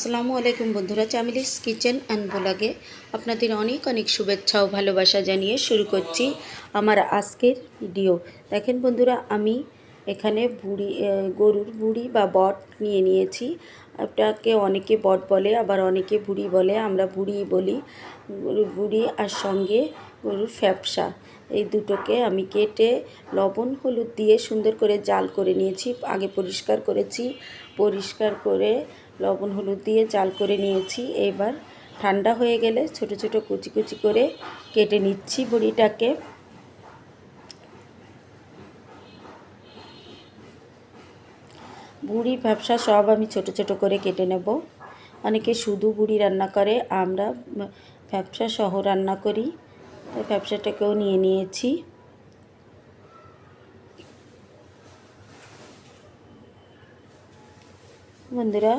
আসসালামু আলাইকুম বন্ধুরা, চামিলিস কিচেন অ্যান্ড ব্লগে আপনাদের অনেক অনেক শুভেচ্ছা ও ভালোবাসা জানিয়ে শুরু করছি আমার আজকের ভিডিও। দেখেন বন্ধুরা, আমি এখানে বুড়ি গরুর বুড়ি বা বট নিয়ে নিয়েছি। এটাকে অনেকে বট বলে, আবার অনেকে বুড়ি বলে, আমরা বুড়ি বলি। গরুর বুড়ি আর সঙ্গে গরুর ফ্যাপসা। এই দুটোকে আমি কেটে লবণ, হলুদ দিয়ে সুন্দর করে জাল করে নিয়েছি, আগে পরিষ্কার করেছি। পরিষ্কার করে লবণ হলুদ দিয়ে জাল করে নিয়েছি। এবার ঠান্ডা হয়ে গেলে ছোট ছোট কুচি কুচি করে কেটে নিচ্ছি বড়িটাকে। বুড়ি ব্যবসা সব আমি ছোট ছোট করে কেটে নেব। অনেকে শুধু বুড়ি রান্না করে, আমরা ব্যবসা সহ রান্না করি। তাই ব্যবসাটাকেও নিয়ে নিয়েছি। বন্ধুরা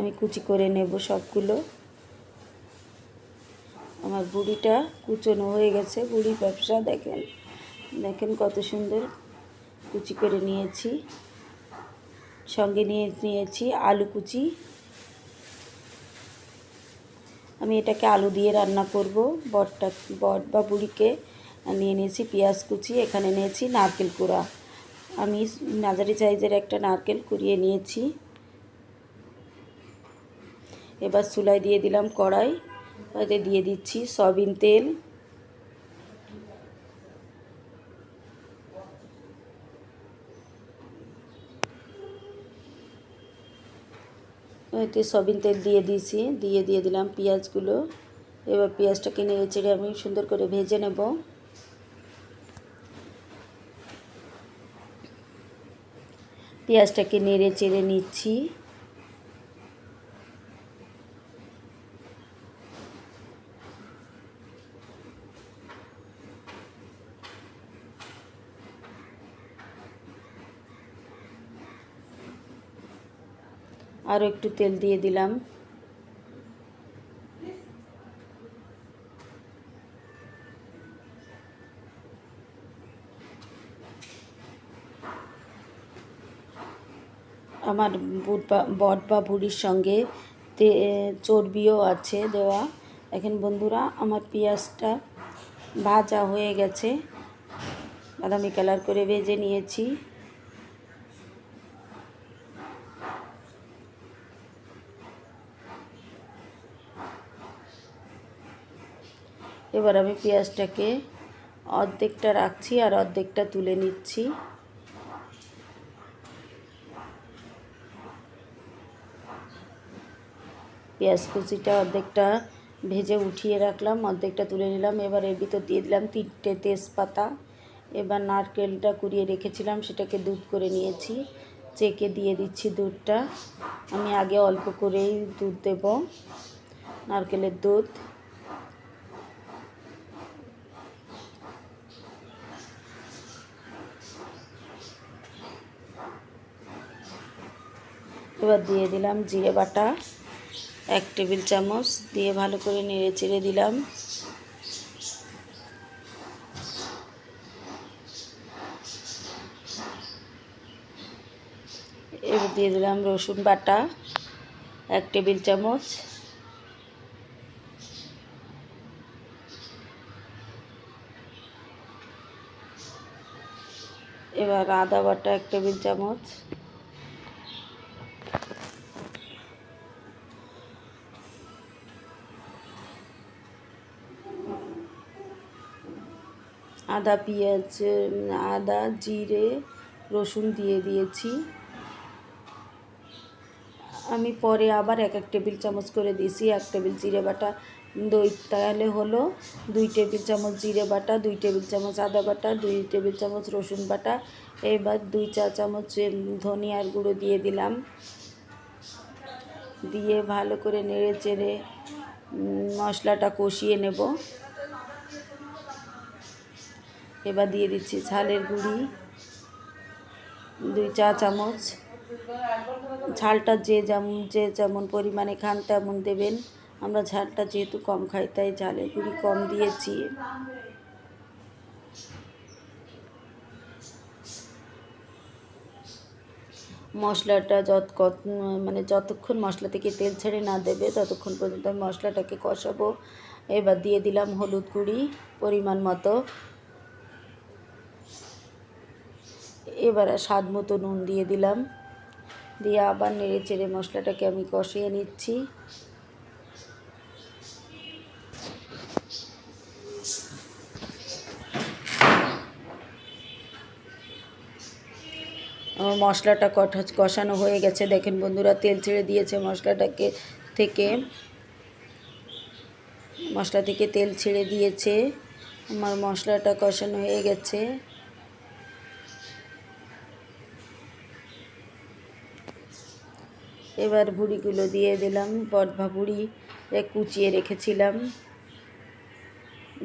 আমি কুচি করে নেব সবগুলো। আমার বুড়িটা কুচনো হয়ে গেছে বুড়ি ব্যবসা দেখেন। দেখেন কত সুন্দর কুচি করে নিয়েছি। সঙ্গে নিয়ে নিয়েছি আলু কুচি। আমি এটাকে আলু দিয়ে রান্না করব। বটটা বট বা বুড়িকে নিয়ে নিয়েছি পেঁয়াজ কুচি, এখানে নিয়েছি নারকেল কুড়া। আমি নাজারি সাইজের একটা নারকেল কুড়িয়ে নিয়েছি। এবার চুলায় দিয়ে দিলাম কড়াই তাতে দিয়ে দিচ্ছি সয়াবিন তেল। এতে সয়াবিন তেল দিয়ে দিয়েছি, দিয়ে দিয়ে দিলাম পেঁয়াজগুলো। এবার পেঁয়াজটাকে নেড়ে চেড়ে আমি সুন্দর করে ভেজে নেব। পেঁয়াজটাকে নেড়ে চেড়ে নিচ্ছি। আরও একটু তেল দিয়ে দিলাম। আমার বুট বা, বট বা বুড়ির সঙ্গে তে, চর্বিও আছে দেওয়া। এখন বন্ধুরা, আমার পেঁয়াজটা ভাজা হয়ে গেছে। বাদামি কালার করে ভেজে নিয়েছি। এবার আমি পেঁয়াজটাকে অর্ধেকটা রাখছি আর অর্ধেকটা তুলে নিচ্ছি। পেঁয়াজ কুচিটা অর্ধেকটা ভেজে উঠিয়ে রাখলাম, অর্ধেকটা তুলে নিলাম। এবার এর ভিতর দিয়ে দিলাম তিনটে তেজপাতা। এবার নারকেলটা কুড়িয়ে রেখেছিলাম, সেটাকে দুধ করে নিয়েছি। চেকে দিয়ে দিচ্ছি দুধটা। আমি আগে অল্প করেই দুধ দেব, নারকেলের দুধ। এবার দিয়ে দিলাম জিরে বাটা, এক টেবিল চামচ দিয়ে ভালো করে নেড়ে চেড়ে দিলাম। এবার দিয়ে দিলাম রসুন বাটা, এক টেবিল চামচ। এবার আদা বাটা, এক টেবিল চামচ। আদা, পেঁয়াজ, আদা, জিরে, রসুন দিয়ে দিয়েছি। আমি পরে আবার এক এক টেবিল চামচ করে দিয়েছি। এক টেবিল জিরে বাটা দই, তাহলে হলো দুই টেবিল চামচ জিরে বাটা, দুই টেবিল চামচ আদা বাটা, দুই টেবিল চামচ রসুন বাটা। এবার দুই চা চামচ ধনিয়ার গুঁড়ো দিয়ে দিলাম। দিয়ে ভালো করে নেড়ে চেড়ে মশলাটা কষিয়ে নেব। এবার দিয়ে দিচ্ছি ঝালের গুঁড়ি, দুই চা চামচ। ঝালটা যে যেমন যে যেমন পরিমাণে খান তেমন দেবেন। আমরা ঝালটা যেহেতু কম খাই, তাই ঝালের গুঁড়ি কম দিয়েছি। মশলাটা যত মানে যতক্ষণ মশলা থেকে তেল ছেড়ে না দেবে, ততক্ষণ পর্যন্ত আমি মশলাটাকে কষাবো। এবার দিয়ে দিলাম হলুদ গুঁড়ি পরিমাণ মতো। এবার স্বাদ মতো নুন দিয়ে দিলাম। দিয়ে আবার নেড়ে চেড়ে মশলাটাকে আমি কষিয়ে নিচ্ছি। মশলাটা কষানো হয়ে গেছে। দেখেন বন্ধুরা, তেল ছেড়ে দিয়েছে মশলাটাকে থেকে। মশলা থেকে তেল ছেড়ে দিয়েছে। আমার মশলাটা কষানো হয়ে গেছে। এবার ভুড়িগুলো দিয়ে দিলাম। বটভা ভুড়ি কুচিয়ে রেখেছিলাম।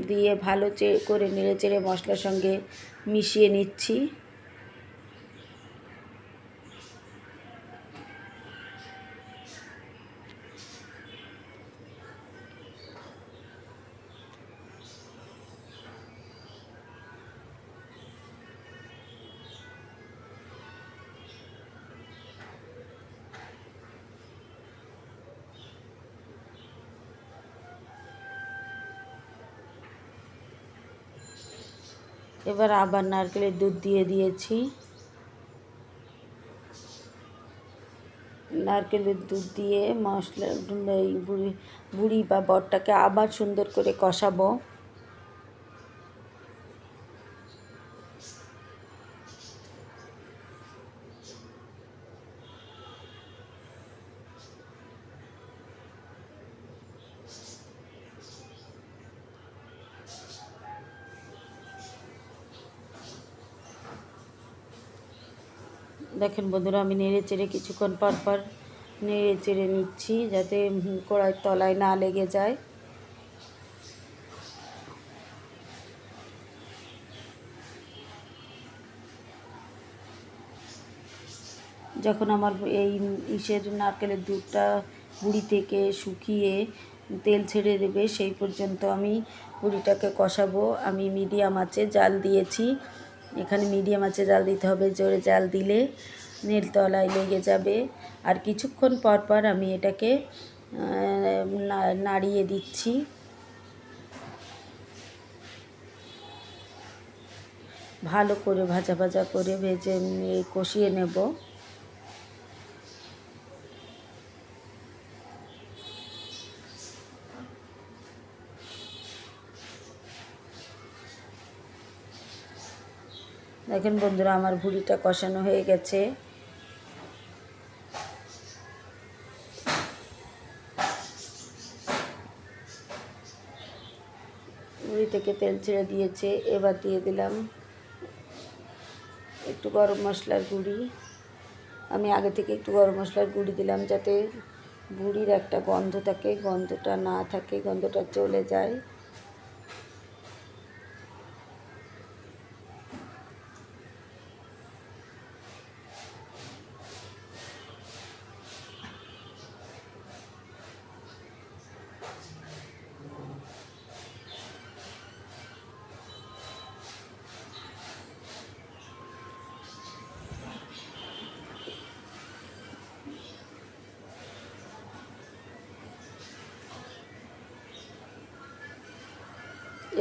দিয়ে ভালো করে নেড়ে চেড়ে মশলার সঙ্গে মিশিয়ে নিচ্ছি। এবার আবার নারকেলের দুধ দিয়ে দিয়েছি। নারকেলের দুধ দিয়ে মশলা বুড়ি বা বটটাকে আবার সুন্দর করে কষাবো। দেখেন বন্ধুরা, আমি নেড়ে চেড়ে কিছুক্ষণ পর পর নেড়ে চেড়ে নিচ্ছি যাতে কড়াইয়ের তলায় না লেগে যায়। যখন আমার এই ইসের নারকেলের দুধটা বুড়ি থেকে শুকিয়ে তেল ছেড়ে দেবে, সেই পর্যন্ত আমি বুড়িটাকে কষাবো। আমি মিডিয়াম আঁচে জাল দিয়েছি। এখানে মিডিয়াম আছে, জাল দিতে হবে, জোরে জাল দিলে নীল তলায় লেগে যাবে। আর কিছুক্ষণ পর পর আমি এটাকে নাড়িয়ে দিচ্ছি। ভালো করে ভাজা ভাজা করে ভেজে কষিয়ে নেব। দেখেন বন্ধুরা, আমার ভুড়িটা কষানো হয়ে গেছে। ভুড়ি থেকে তেল ছেড়ে দিয়েছে, এবার দিয়ে দিলাম একটু গরম মশলার গুঁড়ি। আমি আগে থেকে একটু গরম মশলার গুঁড়ি দিলাম যাতে বুড়ির একটা গন্ধ থাকে, গন্ধটা না থাকে, গন্ধটা চলে যায়।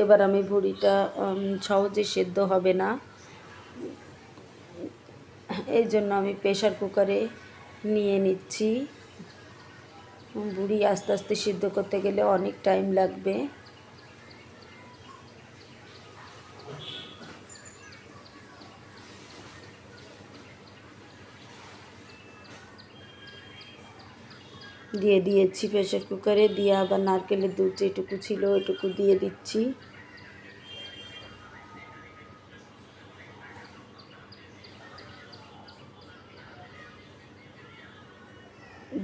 এবার আমি ভুড়িটা সহজে সেদ্ধ হবে না। এই জন্য আমি প্রেশার কুকারে নিয়ে নিচ্ছি। ভুড়ি আস্তে আস্তে সিদ্ধ করতে গেলে অনেক টাইম লাগবে। দিয়ে দিয়েছি প্রেশার কুকারে। দিয়ে আবার নারকেলের দুধ যেটুকু ছিল ওইটুকু দিয়ে দিচ্ছি।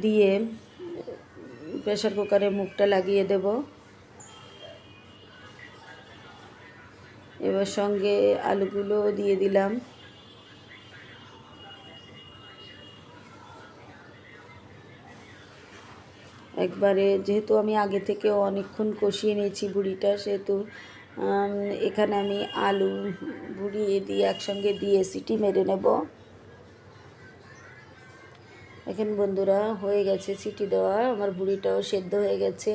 দিয়ে প্রেশার কুকারে মুখটা লাগিয়ে দেব। এবার সঙ্গে আলুগুলো দিয়ে দিলাম। একবারে, যেহেতু আমি আগে থেকে অনেকক্ষণ কষিয়ে নিয়েছি বুড়িটা, সেহেতু এখানে আমি আলু বুড়ি দিয়ে একসঙ্গে দিয়ে সিটি মেরে নেব। এখন বন্ধুরা, হয়ে গেছে সিটি দেওয়া, আমার বুড়িটাও সেদ্ধ হয়ে গেছে।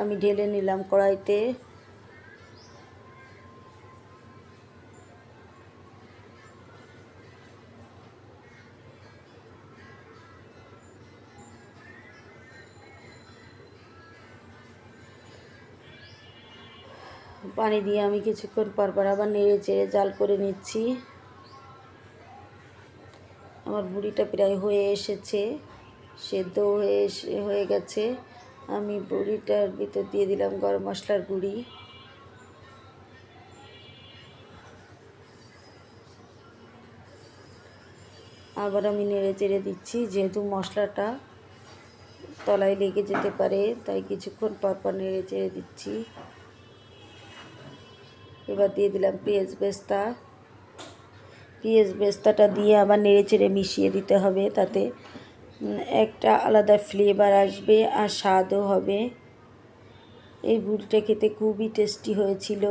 আমি ঢেলে নিলাম কড়াইতে। পানি দিয়ে আমি কিছুক্ষণ পর পর আবার নেড়ে চেড়ে জাল করে নিচ্ছি। আমার বুড়িটা প্রায় হয়ে এসেছে সেদ্ধ হয়ে এসে, হয়ে গেছে। আমি বুড়িটার ভিতর দিয়ে দিলাম গরম মশলার গুঁড়ি। আবার আমি নেড়ে চেড়ে দিচ্ছি, যেহেতু মশলাটা তলায় লেগে যেতে পারে, তাই কিছুক্ষণ পর পর নেড়ে চেড়ে দিচ্ছি। এবার দিয়ে দিলাম পেঁয়াজ বেস্তা। পেঁয়াজ বেস্তাটা দিয়ে আবার নেড়ে চেড়ে মিশিয়ে দিতে হবে তাতে। একটা আলাদা ফ্লেভার আসবে আর স্বাদও হবে। এই বুড়িটা খেতে খুবই টেস্টি হয়েছিল।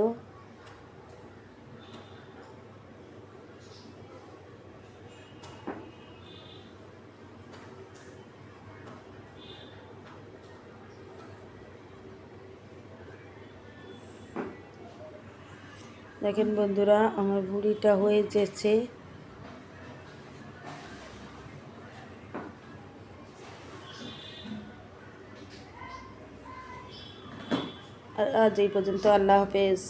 দেখেন বন্ধুরা আমার বুড়িটা হয়ে যেছে। আজ এই পর্যন্ত আল্লাহ হাফেজ।